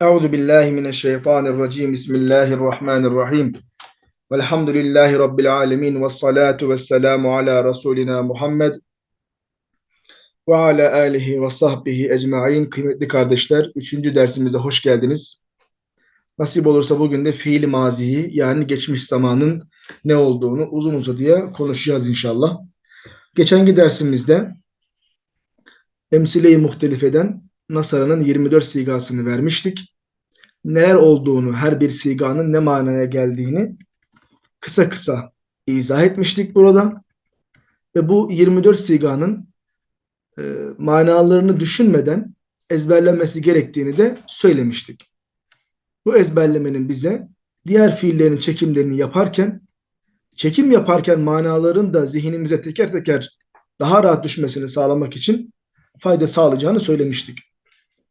Euzu billahi mineşşeytanirracim. Bismillahirrahmanirrahim. Velhamdülillahi rabbil alamin ve salatu vesselamu ala rasulina Muhammed ve ala alihi ve sahbihi ecmaîn. Kıymetli kardeşler, üçüncü dersimize hoş geldiniz. Nasip olursa bugün de fiil maziyi yani geçmiş zamanın ne olduğunu uzun uzadıya konuşacağız inşallah. Geçenki dersimizde emsile-i muhtelifeden Nasara'nın 24 sigasını vermiştik. Neler olduğunu, her bir siganın ne manaya geldiğini kısa kısa izah etmiştik burada. Ve bu 24 siganın e, manalarını düşünmeden ezberlenmesi gerektiğini de söylemiştik. Bu ezberlemenin bize diğer fiillerin çekimlerini yaparken, çekim yaparken manaların da zihnimize teker teker daha rahat düşmesini sağlamak için fayda sağlayacağını söylemiştik.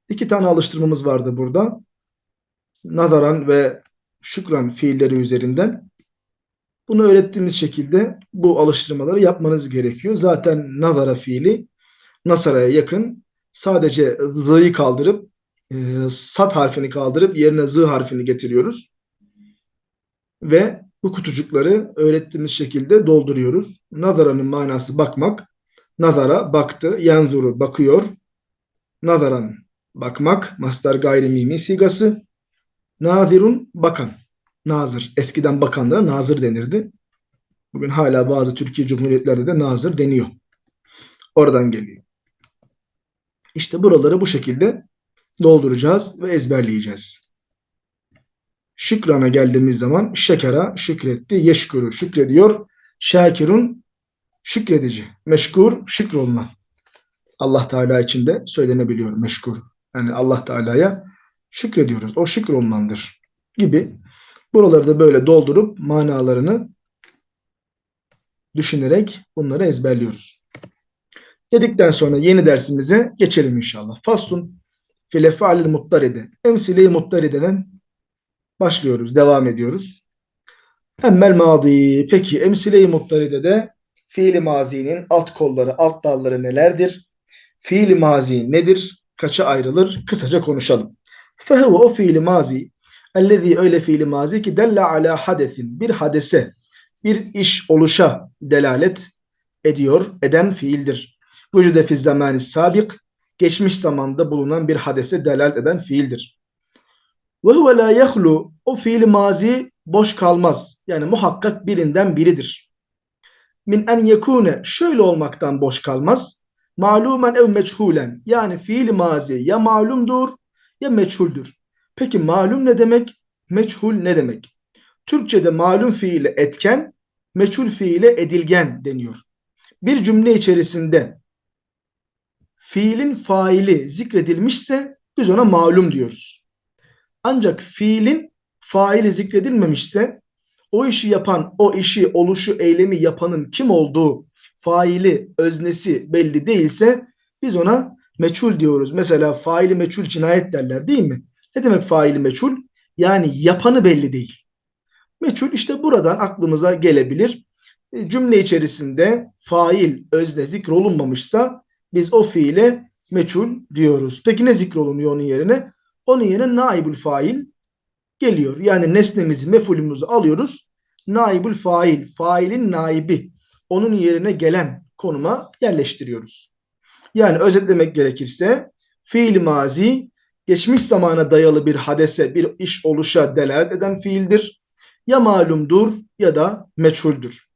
İki tane alıştırmamız vardı burada. Nazaran ve şükran fiilleri üzerinden. Bunu öğrettiğimiz şekilde bu alıştırmaları yapmanız gerekiyor. Zaten nazara fiili nasaraya yakın. Sadece z'yı kaldırıp e, sat harfini kaldırıp yerine z harfini getiriyoruz. Ve bu kutucukları öğrettiğimiz şekilde dolduruyoruz. Nazaranın manası bakmak. Nazara baktı. Yanzuru bakıyor. Nazaran bakmak. Mastar gayrimimi sigası. Nazirun bakan. Nazır. Eskiden bakanlara nazır denirdi. Bugün hala bazı Türkiye Cumhuriyetlerde de nazır deniyor. Oradan geliyor. İşte buraları bu şekilde dolduracağız ve ezberleyeceğiz. Şükrana geldiğimiz zaman şekera şükretti, yeşkuru şükrediyor, şakirun şükredici, meşkur şükrolunan. Allah Teala için de söylenebiliyor meşkur. Yani Allah Teala'ya şükrediyoruz. O şükrolunandır gibi. Buraları da böyle doldurup manalarını düşünerek bunları ezberliyoruz. Dedikten sonra yeni dersimize geçelim inşallah. Faslun file faalil muttaride. Emsile-i muttarideden başlıyoruz, devam ediyoruz. Emmel madi. Peki emsile-i muttaridede fiil mazinin alt kolları, alt dalları nelerdir? Fiil mazi nedir? Kaça ayrılır? Kısaca konuşalım. Fehuve o fiili mazi ellezî öyle fiili mazi ki delle ala hadesin bir hadese bir iş oluşa delalet ediyor, eden fiildir. Vücude fi zamani sabik geçmiş zamanda bulunan bir hadese delalet eden fiildir. Ve huve la yahlu o fiili mazi boş kalmaz. Yani muhakkak birinden biridir. Min en yekune şöyle olmaktan boş kalmaz. Malumen ev meçhulen yani fiil mazi ya malumdur ya meçhuldür. Peki malum ne demek? Meçhul ne demek? Türkçe'de malum fiile etken, meçhul fiile edilgen deniyor. Bir cümle içerisinde fiilin faili zikredilmişse biz ona malum diyoruz. Ancak fiilin faili zikredilmemişse o işi yapan, o işi, oluşu, eylemi yapanın kim olduğu, faili, öznesi belli değilse biz ona meçhul diyoruz. Mesela faili meçhul cinayet derler değil mi? Ne demek faili meçhul? Yani yapanı belli değil. Meçhul işte buradan aklımıza gelebilir. E, cümle içerisinde fail özne zikrolunmamışsa biz o fiile meçhul diyoruz. Peki ne zikrolunuyor onun yerine? Onun yerine naibul fail geliyor. Yani nesnemizi, mefulümüzü alıyoruz. Naibul fail, failin naibi, onun yerine gelen konuma yerleştiriyoruz. Yani özetlemek gerekirse fiil mazi geçmiş zamana dayalı bir hadese, bir iş oluşa delalet eden fiildir. Ya malumdur ya da meçhuldür.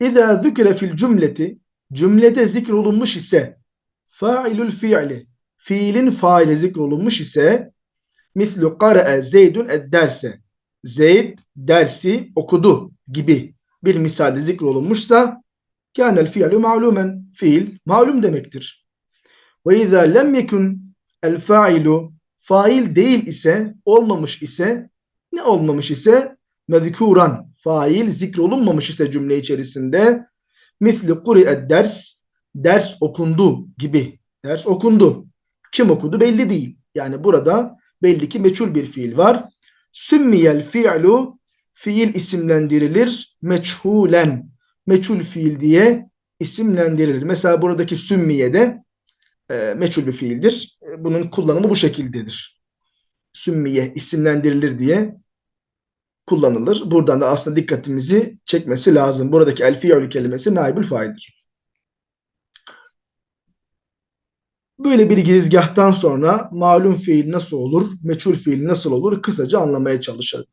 İza zükre fil cümleti cümlede zikrolunmuş ise failül fiili fiilin faili zikrolunmuş ise mislu karae zeydun derse Zeyd dersi okudu gibi bir misalde zikrolunmuşsa kânel fiilü ma'lumen fiil malum demektir. Ve izâ lem yekun el failu fail değil ise olmamış ise ne olmamış ise mezkuran fail zikrolunmamış ise cümle içerisinde misli kuri'ed ders ders okundu gibi ders okundu. Kim okudu belli değil. Yani burada belli ki meçhul bir fiil var. Sümmiyel fi'lu fiil isimlendirilir meçhulen. Meçhul fiil diye isimlendirilir. Mesela buradaki sümmiye de e, meçhul bir fiildir. E, bunun kullanımı bu şekildedir. sümmiye isimlendirilir diye kullanılır. Buradan da aslında dikkatimizi çekmesi lazım. Buradaki el fiilü kelimesi naibül faildir. Böyle bir girizgahtan sonra malum fiil nasıl olur, meçhul fiil nasıl olur kısaca anlamaya çalışalım.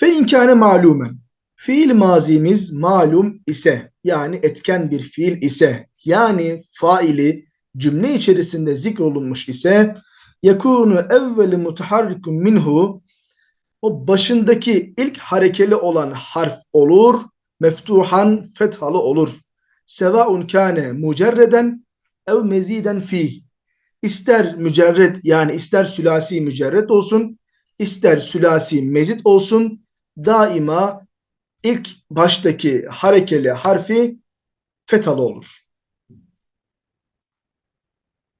Fe inkâne malumen. Fiil mazimiz malum ise yani etken bir fiil ise yani faili cümle içerisinde zikrolunmuş ise yakunu evveli mutaharrikun minhu o başındaki ilk harekeli olan harf olur meftuhan fethalı olur. Sevaun kâne mucerreden ev meziden fi. İster mücerred yani ister sülasi mücerred olsun, ister sülasi mezit olsun daima ilk baştaki harekeli harfi fethalı olur.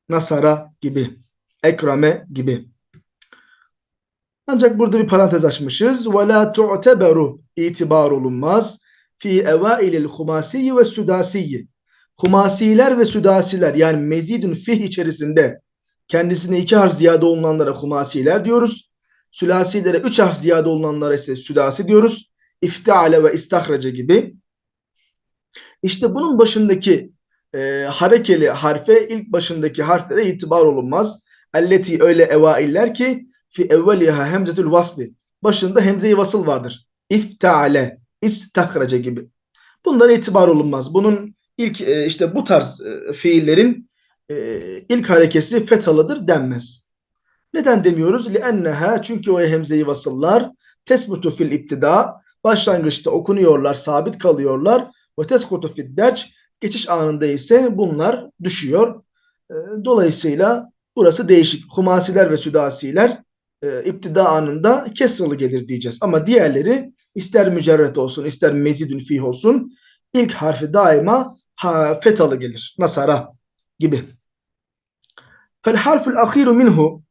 Nasara gibi, ekrame gibi. Ancak burada bir parantez açmışız. وَلَا تُعْتَبَرُ itibar olunmaz. Fi evailil humasiyi ve sudasiyi. Humasiler ve südasiler yani mezidun fih içerisinde kendisine iki harf ziyade olunanlara humasiler diyoruz. Sülasilere üç harf ziyade olunanlara ise südasi diyoruz. İftiale ve istahraca gibi. İşte bunun başındaki e, harekeli harfe ilk başındaki harflere itibar olunmaz. Elleti öyle evailler ki fi evveliha hemzetül vasli. Başında hemze-i vasıl vardır. İftiale, istahraca gibi. Bunlara itibar olunmaz. Bunun ilk e, işte bu tarz e, fiillerin e, ilk harekesi fethalıdır denmez. Neden demiyoruz? لِأَنَّهَا Çünkü o hemze-i vasıllar tesbutu fil iptida başlangıçta okunuyorlar, sabit kalıyorlar. Ve teskutu fil derç geçiş anında ise bunlar düşüyor. Dolayısıyla burası değişik. Humasiler ve südasiler e, iptida anında kesralı gelir diyeceğiz. Ama diğerleri ister mücerret olsun, ister mezidün fih olsun ilk harfi daima ha, fetalı gelir. Nasara gibi. Fel harful ahiru minhu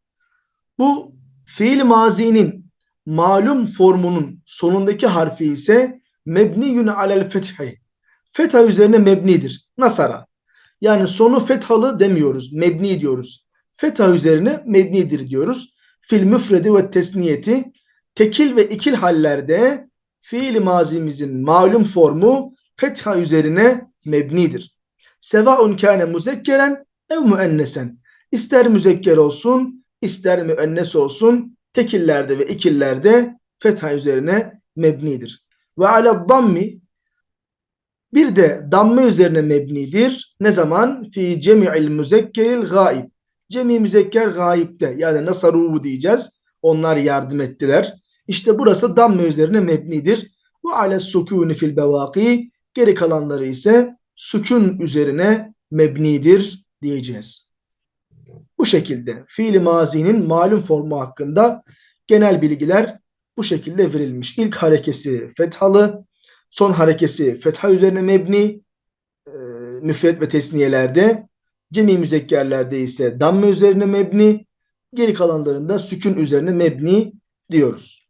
bu fiil mazinin malum formunun sonundaki harfi ise mebniyun alel fethi. Fetha üzerine mebnidir. Nasara. Yani sonu fethalı demiyoruz. Mebni diyoruz. Fetha üzerine mebnidir diyoruz. Fil müfredi ve tesniyeti tekil ve ikil hallerde fiil mazimizin malum formu fetha üzerine mebnidir. Sevaun kâne muzekkeren ev müennesen. İster müzekker olsun, ister müennes olsun, tekillerde ve ikillerde fetha üzerine mebnidir. Ve ala dammi bir de damme üzerine mebnidir. Ne zaman? Fi cemi'il müzekkeril gaib. Cemi müzekker gaibde yani nasaru diyeceğiz. Onlar yardım ettiler. İşte burası damme üzerine mebnidir. Ve ale sukuni fil bevaki. Geri kalanları ise sükun üzerine mebnidir diyeceğiz. Bu şekilde fiili mazinin malum formu hakkında genel bilgiler bu şekilde verilmiş. İlk harekesi fethalı, son harekesi fetha üzerine mebni, e, müfret ve tesniyelerde, cemi müzekkerlerde ise damme üzerine mebni, geri kalanlarında sükun üzerine mebni diyoruz.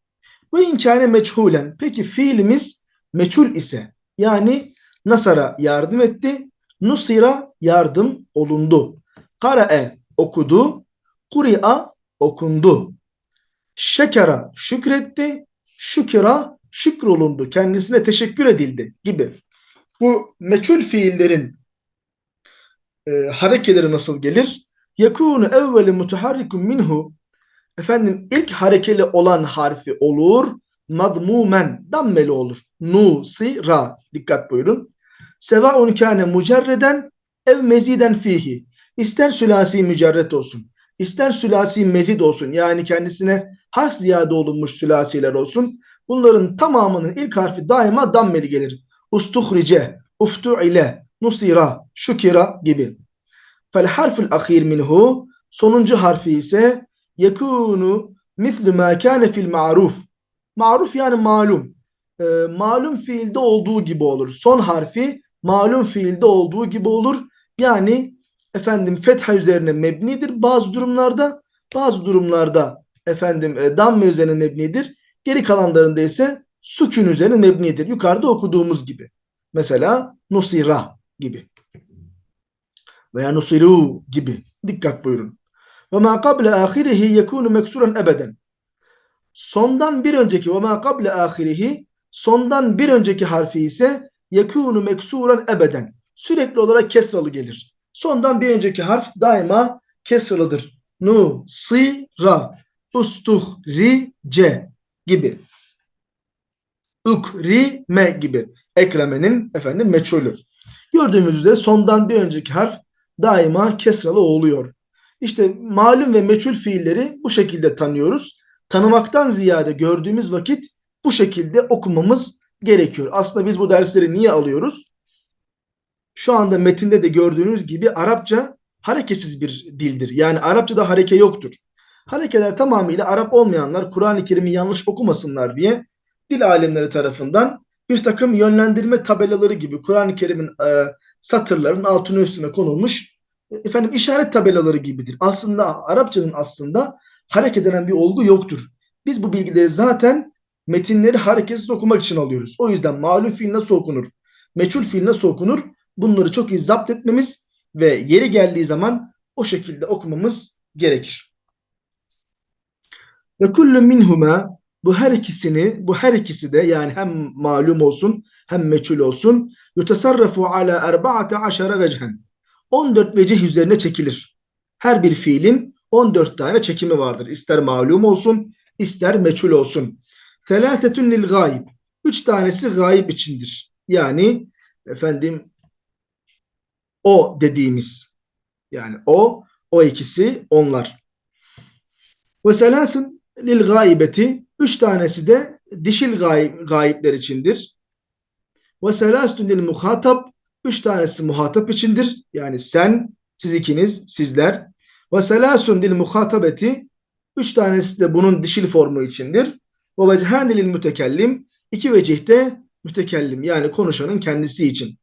Bu inkâne meçhulen. Peki fiilimiz meçhul ise yani Nasara yardım etti. Nusira yardım olundu. Kara'e okudu. Kuri'a okundu. Şekera şükretti. Şükra şükrolundu. Kendisine teşekkür edildi gibi. Bu meçhul fiillerin e, harekeleri nasıl gelir? Yakunu evveli mutaharrikun minhu efendim ilk harekeli olan harfi olur madmumen dammeli olur. Nu, si, ra. Dikkat buyurun. Sevaun kâne mücerreden ev meziden fihi. İster sülasi mücerret olsun, ister sülasi mezid olsun. Yani kendisine harf ziyade olunmuş sülasiler olsun. Bunların tamamının ilk harfi daima dammeli gelir. Ustuhrice, uftu'ile, nusira, şukira gibi. Fel harful ahir minhu sonuncu harfi ise yekunu mislu ma kâne fil ma'ruf. Maruf yani malum. E, malum fiilde olduğu gibi olur. Son harfi malum fiilde olduğu gibi olur. Yani efendim fetha üzerine mebnidir bazı durumlarda. Bazı durumlarda efendim e, damme üzerine mebnidir. Geri kalanlarında ise sükun üzerine mebnidir. Yukarıda okuduğumuz gibi. Mesela nusira gibi. Veya nusiru gibi. Dikkat buyurun. Ve ma kable ahirihi yekunu meksuran ebeden. Sondan bir önceki ve ma kable ahirihi sondan bir önceki harfi ise yekunu meksuran ebeden. Sürekli olarak kesralı gelir. Sondan bir önceki harf daima kesralıdır. Nu, si, ra, ustuh, ri, ce gibi. Uk, ri, me gibi. Ekremenin efendim meçhulü. Gördüğümüz üzere sondan bir önceki harf daima kesralı oluyor. İşte malum ve meçhul fiilleri bu şekilde tanıyoruz. Tanımaktan ziyade gördüğümüz vakit bu şekilde okumamız gerekiyor. Aslında biz bu dersleri niye alıyoruz? Şu anda metinde de gördüğünüz gibi Arapça hareketsiz bir dildir. Yani Arapçada hareke yoktur. Harekeler tamamıyla Arap olmayanlar Kur'an-ı Kerim'i yanlış okumasınlar diye dil alimleri tarafından bir takım yönlendirme tabelaları gibi Kur'an-ı Kerim'in e, satırların altına üstüne konulmuş efendim işaret tabelaları gibidir. Aslında Arapçanın aslında hareket eden bir olgu yoktur. Biz bu bilgileri zaten metinleri hareketsiz okumak için alıyoruz. O yüzden malum fiil nasıl okunur? Meçhul fiil nasıl okunur? Bunları çok iyi zapt etmemiz ve yeri geldiği zaman o şekilde okumamız gerekir. Ve kullu minhuma bu her ikisini, bu her ikisi de yani hem malum olsun hem meçhul olsun yutasarrafu ala erba'ate aşara vecehen. 14 vecih üzerine çekilir. Her bir fiilin 14 tane çekimi vardır. İster malum olsun, ister meçhul olsun. Selâsetun lil gayib. Üç tanesi gayib içindir. Yani efendim o dediğimiz yani o, o ikisi onlar. Ve selâsun lil gaibeti. Üç tanesi de dişil gayb, gayipler içindir. Ve selâsun lil muhatap. Üç tanesi muhatap içindir. Yani sen, siz ikiniz, sizler. Ve selâsun lil muhatabeti. Üç tanesi de bunun dişil formu içindir. Ve vechâne lil mütekellim. İki vecihte mütekellim yani konuşanın kendisi için.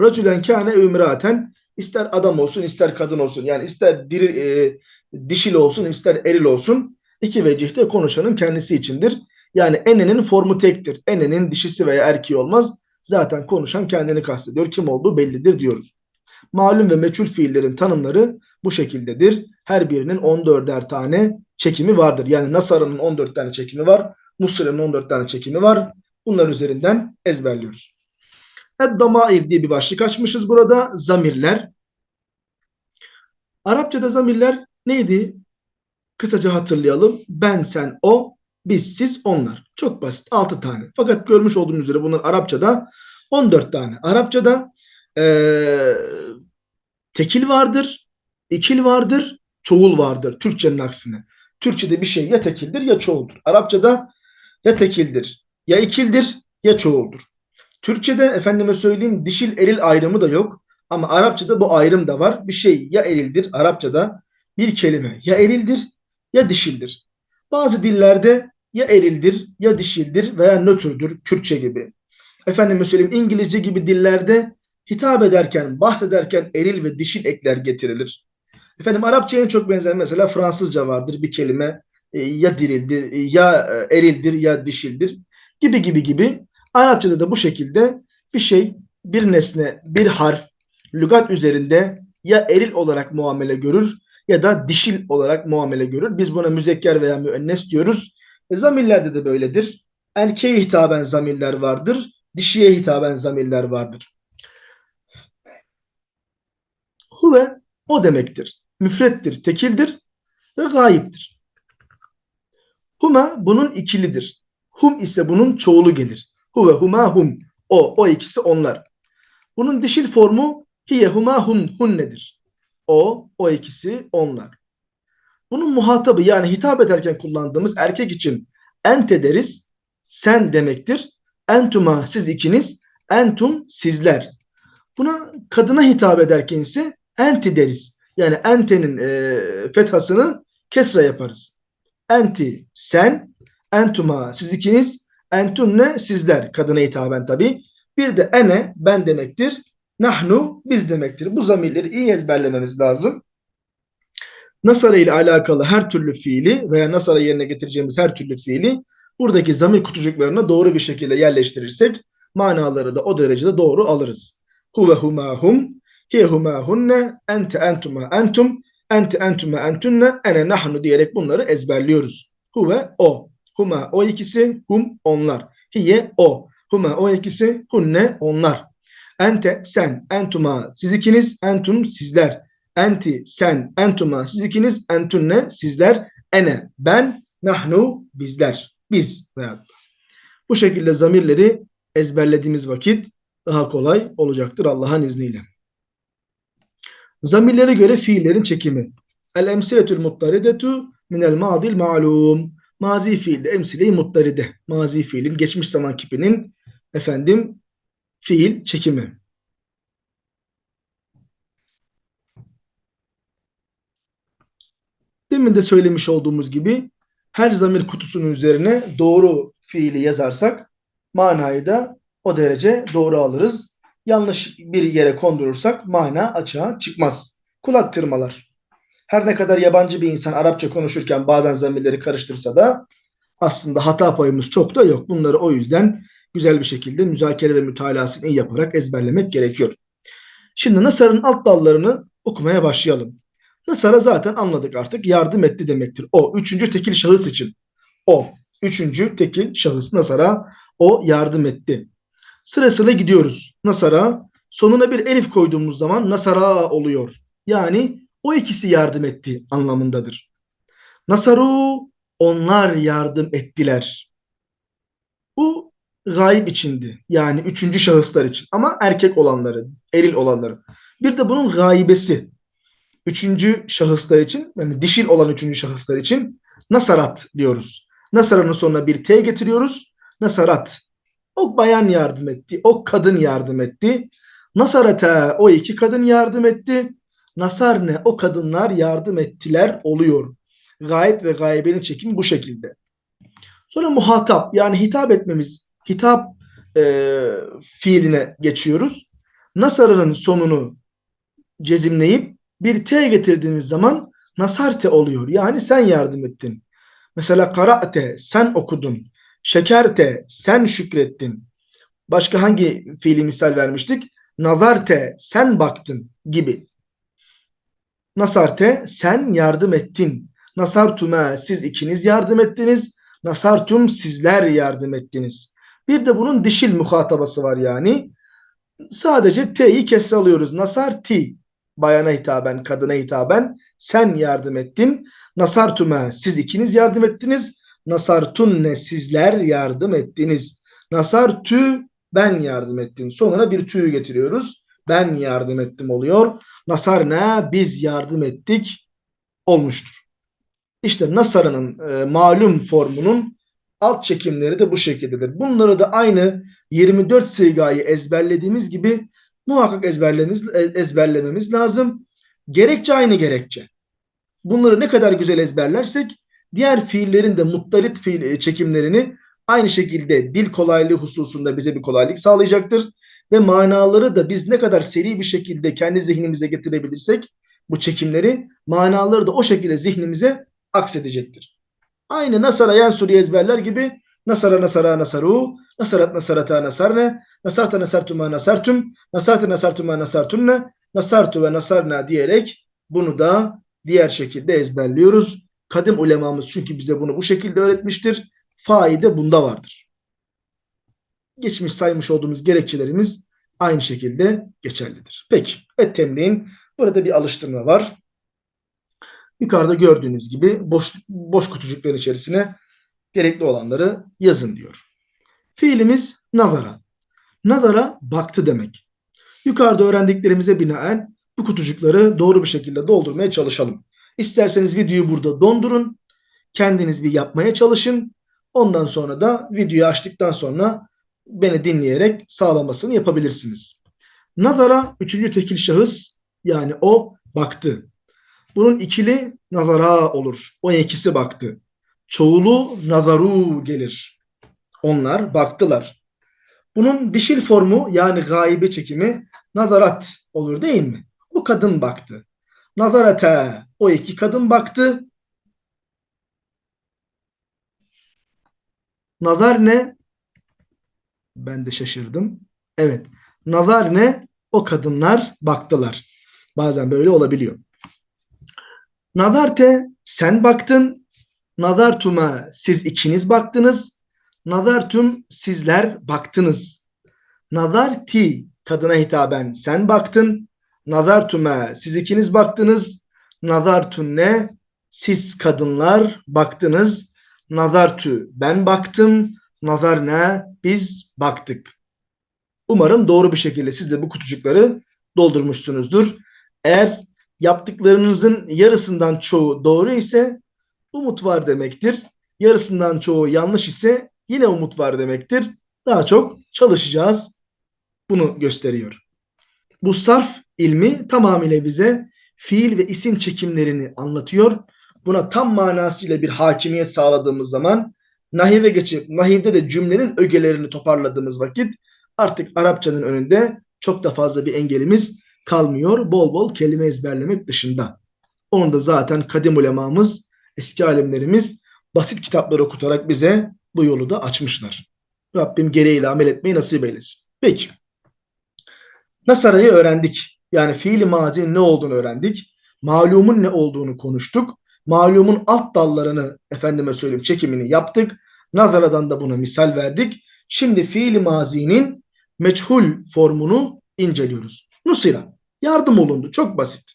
Racülen kâne ümraten ister adam olsun ister kadın olsun yani ister diri, e, dişil olsun ister eril olsun iki vecihte konuşanın kendisi içindir. Yani enenin formu tektir. Enenin dişisi veya erkeği olmaz. Zaten konuşan kendini kastediyor. Kim olduğu bellidir diyoruz. Malum ve meçhul fiillerin tanımları bu şekildedir. Her birinin 14'er tane çekimi vardır. Yani Nasar'ın 14 tane çekimi var. Musır'ın 14 tane çekimi var. Bunlar üzerinden ezberliyoruz. Ed-Damair diye bir başlık açmışız burada. Zamirler. Arapçada zamirler neydi? Kısaca hatırlayalım. Ben, sen, o, biz, siz, onlar. Çok basit. 6 tane. Fakat görmüş olduğunuz üzere bunlar Arapçada 14 tane. Arapçada ee, tekil vardır, ikil vardır, çoğul vardır. Türkçenin aksine. Türkçede bir şey ya tekildir ya çoğuldur. Arapçada ya tekildir, ya ikildir, ya çoğuldur. Türkçede efendime söyleyeyim dişil eril ayrımı da yok. Ama Arapçada bu ayrım da var. Bir şey ya erildir Arapçada bir kelime ya erildir ya dişildir. Bazı dillerde ya erildir ya dişildir veya nötrdür Kürtçe gibi. Efendime söyleyeyim İngilizce gibi dillerde hitap ederken, bahsederken eril ve dişil ekler getirilir. Efendim Arapçaya çok benzer mesela Fransızca vardır bir kelime e, ya dirildir, e, ya e, erildir ya dişildir gibi gibi gibi. Arapçada da bu şekilde bir şey, bir nesne, bir harf lügat üzerinde ya eril olarak muamele görür ya da dişil olarak muamele görür. Biz buna müzekker veya müennes diyoruz. E, zamirlerde de böyledir. Erkeğe hitaben zamirler vardır. Dişiye hitaben zamirler vardır. Huve o demektir. Müfrettir, tekildir ve gayiptir. Huma bunun ikilidir. Hum ise bunun çoğulu gelir. Huve huma hum. O, o ikisi onlar. Bunun dişil formu hiye huma hun hunnedir. O, o ikisi onlar. Bunun muhatabı yani hitap ederken kullandığımız erkek için ente deriz. Sen demektir. Entuma siz ikiniz. Entum sizler. Buna kadına hitap ederken ise enti deriz. Yani entenin e, fethasını kesra yaparız. Enti sen, entuma siz ikiniz, entunne sizler kadına hitaben tabi. Bir de ene ben demektir. Nahnu biz demektir. Bu zamirleri iyi ezberlememiz lazım. Nasara ile alakalı her türlü fiili veya nasara yerine getireceğimiz her türlü fiili buradaki zamir kutucuklarına doğru bir şekilde yerleştirirsek manaları da o derecede doğru alırız. Huve huma hum, hiye huma hunne, ente entuma entum, Ente, entüme, entünne, ene, nahnu diyerek bunları ezberliyoruz. Huve, o. Huma, o ikisi. Hum, onlar. Hiye, o. Huma, o ikisi. Hunne, onlar. Ente, sen. Entuma, siz ikiniz. Entum, sizler. Enti, sen. Entuma, siz ikiniz. Entünne, sizler. Ene, ben. Nahnu, bizler. Biz veya bu şekilde zamirleri ezberlediğimiz vakit daha kolay olacaktır Allah'ın izniyle. Zamirlere göre fiillerin çekimi. El emsiletül muttaridetu minel madil ma'lum. Mazi fiilde emsile-i muttaride. Mazi fiilin geçmiş zaman kipinin efendim fiil çekimi. Demin de söylemiş olduğumuz gibi her zamir kutusunun üzerine doğru fiili yazarsak manayı da o derece doğru alırız. Yanlış bir yere kondurursak mana açığa çıkmaz. Kulak tırmalar. Her ne kadar yabancı bir insan Arapça konuşurken bazen zamirleri karıştırsa da aslında hata payımız çok da yok. Bunları o yüzden güzel bir şekilde müzakere ve mütalasını iyi yaparak ezberlemek gerekiyor. Şimdi Nasar'ın alt dallarını okumaya başlayalım. Nasar'a zaten anladık artık. Yardım etti demektir. O. Üçüncü tekil şahıs için. O. Üçüncü tekil şahıs Nasar'a o yardım etti. Sırasıyla gidiyoruz. Nasara sonuna bir elif koyduğumuz zaman Nasara oluyor. Yani o ikisi yardım etti anlamındadır. Nasaru onlar yardım ettiler. Bu gayb içindi. Yani üçüncü şahıslar için. Ama erkek olanları, eril olanları. Bir de bunun gaybesi. Üçüncü şahıslar için, yani dişil olan üçüncü şahıslar için nasarat diyoruz. Nasara'nın sonuna bir T getiriyoruz. Nasarat. O bayan yardım etti. O kadın yardım etti. Nasarete o iki kadın yardım etti. Nasarne o kadınlar yardım ettiler oluyor. Gayb ve gaybenin çekimi bu şekilde. Sonra muhatap yani hitap etmemiz hitap e, fiiline geçiyoruz. Nasarının sonunu cezimleyip bir T getirdiğimiz zaman nasarte oluyor. Yani sen yardım ettin. Mesela karate sen okudun. Şekerte sen şükrettin. Başka hangi fiili misal vermiştik? Nazarte sen baktın gibi. Nasarte sen yardım ettin. Nasartume siz ikiniz yardım ettiniz. Nasartum sizler yardım ettiniz. Bir de bunun dişil muhatabası var yani. Sadece T'yi kesre alıyoruz. Nasarti bayana hitaben, kadına hitaben sen yardım ettin. Nasartume siz ikiniz yardım ettiniz. Nasartunne sizler yardım ettiniz. Nasartü ben yardım ettim. Sonuna bir tüyü getiriyoruz. Ben yardım ettim oluyor. Nasarne biz yardım ettik olmuştur. İşte Nasar'ın e, malum formunun alt çekimleri de bu şekildedir. Bunları da aynı 24 sigayı ezberlediğimiz gibi muhakkak ezberlememiz, ezberlememiz lazım. Gerekçe aynı gerekçe. Bunları ne kadar güzel ezberlersek diğer fiillerin de muttarit fiil e, çekimlerini aynı şekilde dil kolaylığı hususunda bize bir kolaylık sağlayacaktır. Ve manaları da biz ne kadar seri bir şekilde kendi zihnimize getirebilirsek bu çekimleri manaları da o şekilde zihnimize aksedecektir. Aynı Nasara Yansur'u ezberler gibi Nasara Nasara Nasaru, Nasarat Nasarata Nasarne, Nasarta Nasartuma Nasartum, Nasarta Nasartuma Nasartunne, Nasartu ve Nasarna diyerek bunu da diğer şekilde ezberliyoruz. Kadim ulemamız çünkü bize bunu bu şekilde öğretmiştir. Faide bunda vardır. Geçmiş saymış olduğumuz gerekçelerimiz aynı şekilde geçerlidir. Peki, et temrin. Burada bir alıştırma var. Yukarıda gördüğünüz gibi boş, boş kutucukların içerisine gerekli olanları yazın diyor. Fiilimiz nazara. Nazara baktı demek. Yukarıda öğrendiklerimize binaen bu kutucukları doğru bir şekilde doldurmaya çalışalım. İsterseniz videoyu burada dondurun. Kendiniz bir yapmaya çalışın. Ondan sonra da videoyu açtıktan sonra beni dinleyerek sağlamasını yapabilirsiniz. Nazara üçüncü tekil şahıs yani o baktı. Bunun ikili nazara olur. O ikisi baktı. Çoğulu nazaru gelir. Onlar baktılar. Bunun dişil formu yani gaibe çekimi nazarat olur değil mi? O kadın baktı. Nazarete o iki kadın baktı. Nazar ne? Ben de şaşırdım. Evet. Nazar ne? O kadınlar baktılar. Bazen böyle olabiliyor. Nazarte sen baktın. Nazartuma siz ikiniz baktınız. Nazartum sizler baktınız. Nazarti kadına hitaben sen baktın. Nazartume siz ikiniz baktınız. Nazartunne siz kadınlar baktınız. Nazartü ben baktım. Nazarne biz baktık. Umarım doğru bir şekilde siz de bu kutucukları doldurmuşsunuzdur. Eğer yaptıklarınızın yarısından çoğu doğru ise umut var demektir. Yarısından çoğu yanlış ise yine umut var demektir. Daha çok çalışacağız. Bunu gösteriyor. Bu sarf ilmi tamamıyla bize fiil ve isim çekimlerini anlatıyor. Buna tam manasıyla bir hakimiyet sağladığımız zaman nahive geçip nahivde de cümlenin ögelerini toparladığımız vakit artık Arapçanın önünde çok da fazla bir engelimiz kalmıyor. Bol bol kelime ezberlemek dışında. Onu da zaten kadim ulemamız, eski alimlerimiz basit kitaplar okutarak bize bu yolu da açmışlar. Rabbim gereğiyle amel etmeyi nasip eylesin. Peki. Nasara'yı öğrendik. Yani fiil mazinin ne olduğunu öğrendik. Malumun ne olduğunu konuştuk. Malumun alt dallarını efendime söyleyeyim çekimini yaptık. Nazaradan da buna misal verdik. Şimdi fiil mazinin meçhul formunu inceliyoruz. Nusira. Yardım olundu. Çok basit.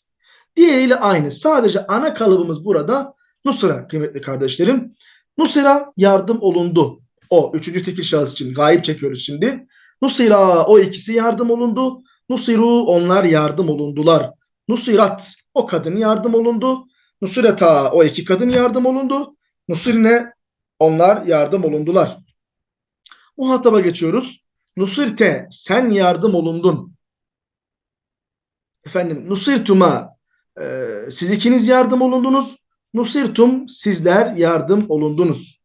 Diğeriyle aynı. Sadece ana kalıbımız burada Nusra kıymetli kardeşlerim. Nusra yardım olundu. O üçüncü tekil şahıs için gayip çekiyoruz şimdi. Nusira o ikisi yardım olundu. Nusiru onlar yardım olundular. Nusirat o kadın yardım olundu. Nusireta o iki kadın yardım olundu. Nusirne onlar yardım olundular. Muhataba geçiyoruz. Nusirte sen yardım olundun. Efendim Nusirtuma e, siz ikiniz yardım olundunuz. Nusirtum sizler yardım olundunuz.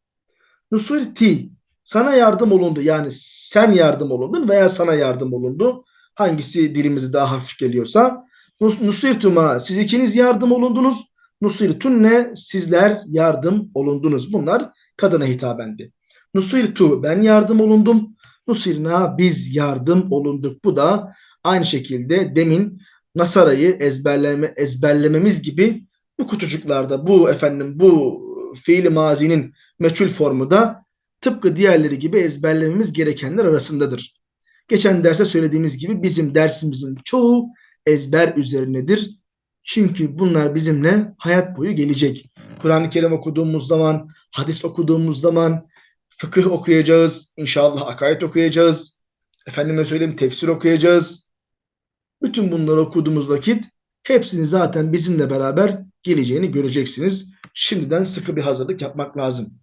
Nusirti sana yardım olundu. Yani sen yardım olundun veya sana yardım olundu. Hangisi dilimizi daha hafif geliyorsa. Nusirtuma siz ikiniz yardım olundunuz. Nusirtunne sizler yardım olundunuz. Bunlar kadına hitabendi. Nusirtu ben yardım olundum. Nusirna biz yardım olunduk. Bu da aynı şekilde demin Nasara'yı ezberleme, ezberlememiz gibi bu kutucuklarda bu efendim bu fiili mazinin meçhul formu da tıpkı diğerleri gibi ezberlememiz gerekenler arasındadır. Geçen derse söylediğimiz gibi bizim dersimizin çoğu ezber üzerinedir. Çünkü bunlar bizimle hayat boyu gelecek. Kur'an-ı Kerim okuduğumuz zaman, hadis okuduğumuz zaman, fıkıh okuyacağız, inşallah akaid okuyacağız, efendime söyleyeyim tefsir okuyacağız. Bütün bunları okuduğumuz vakit hepsini zaten bizimle beraber geleceğini göreceksiniz. Şimdiden sıkı bir hazırlık yapmak lazım.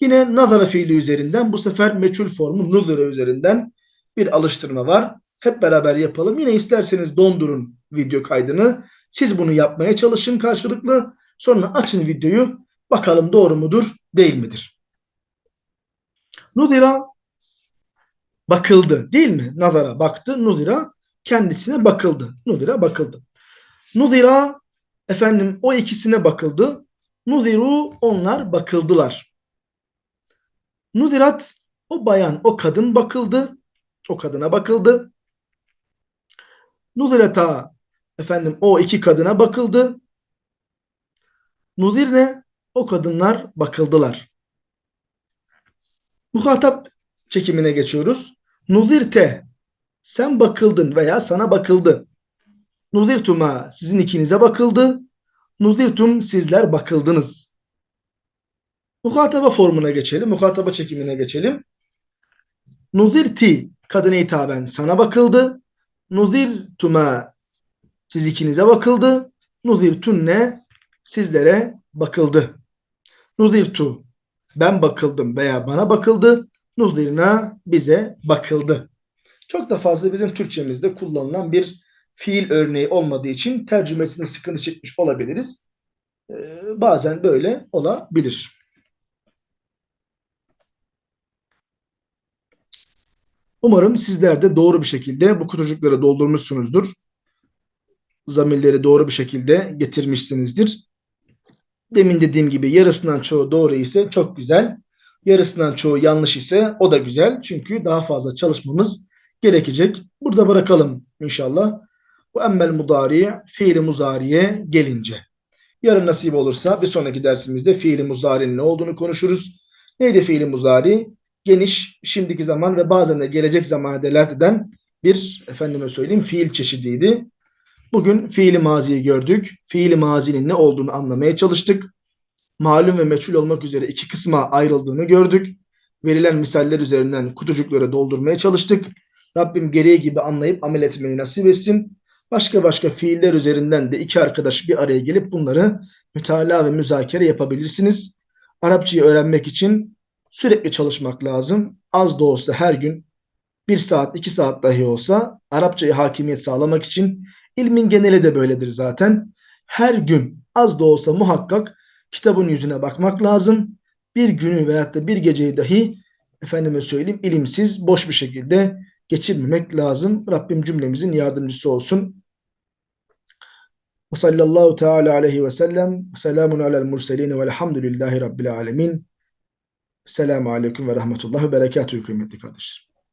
Yine nazara fiili üzerinden bu sefer meçhul formu nuzara üzerinden bir alıştırma var. Hep beraber yapalım. Yine isterseniz dondurun video kaydını. Siz bunu yapmaya çalışın karşılıklı. Sonra açın videoyu. Bakalım doğru mudur, değil midir? Nuzira bakıldı değil mi? Nazara baktı. Nuzira kendisine bakıldı. Nuzira bakıldı. Nuzira efendim o ikisine bakıldı. Nuziru onlar bakıldılar. Nuzirat o bayan, o kadın bakıldı. O kadına bakıldı. Nuzirata efendim o iki kadına bakıldı. Nuzirne o kadınlar bakıldılar. Muhatap çekimine geçiyoruz. Nuzirte sen bakıldın veya sana bakıldı. Nuzirtuma sizin ikinize bakıldı. Nuzirtum sizler bakıldınız. Muhataba formuna geçelim. Muhataba çekimine geçelim. Nuzirti kadına hitaben sana bakıldı. Nuzirtuma siz ikinize bakıldı. Nuzirtunne sizlere bakıldı. Nuzirtu ben bakıldım veya bana bakıldı. Nuzirna bize bakıldı. Çok da fazla bizim Türkçemizde kullanılan bir fiil örneği olmadığı için tercümesini sıkıntı çekmiş olabiliriz. Ee, bazen böyle olabilir. Umarım sizler de doğru bir şekilde bu kutucukları doldurmuşsunuzdur. Zamirleri doğru bir şekilde getirmişsinizdir. Demin dediğim gibi yarısından çoğu doğru ise çok güzel. Yarısından çoğu yanlış ise o da güzel. Çünkü daha fazla çalışmamız gerekecek. Burada bırakalım inşallah. Bu emmel mudari fiili muzariye gelince. Yarın nasip olursa bir sonraki dersimizde fiili muzari'nin ne olduğunu konuşuruz. Neydi fiili muzari? Geniş, şimdiki zaman ve bazen de gelecek zamana delalet eden bir, efendime söyleyeyim, fiil çeşidiydi. Bugün fiili maziyi gördük. Fiili mazinin ne olduğunu anlamaya çalıştık. Malum ve meçhul olmak üzere iki kısma ayrıldığını gördük. Verilen misaller üzerinden kutucukları doldurmaya çalıştık. Rabbim gereği gibi anlayıp amel etmeyi nasip etsin. Başka başka fiiller üzerinden de iki arkadaş bir araya gelip bunları mütalaa ve müzakere yapabilirsiniz. Arapçayı öğrenmek için sürekli çalışmak lazım. Az da olsa her gün bir saat, iki saat dahi olsa Arapçayı hakimiyet sağlamak için ilmin geneli de böyledir zaten. Her gün az da olsa muhakkak kitabın yüzüne bakmak lazım. Bir günü veyahut da bir geceyi dahi efendime söyleyeyim ilimsiz, boş bir şekilde geçirmemek lazım. Rabbim cümlemizin yardımcısı olsun. Ve sallallahu teala aleyhi ve sellem. Selamun alel murselin velhamdülillahi rabbil alemin. Selamun aleyküm ve rahmetullah ve berekatuhu kıymetli kardeşlerim.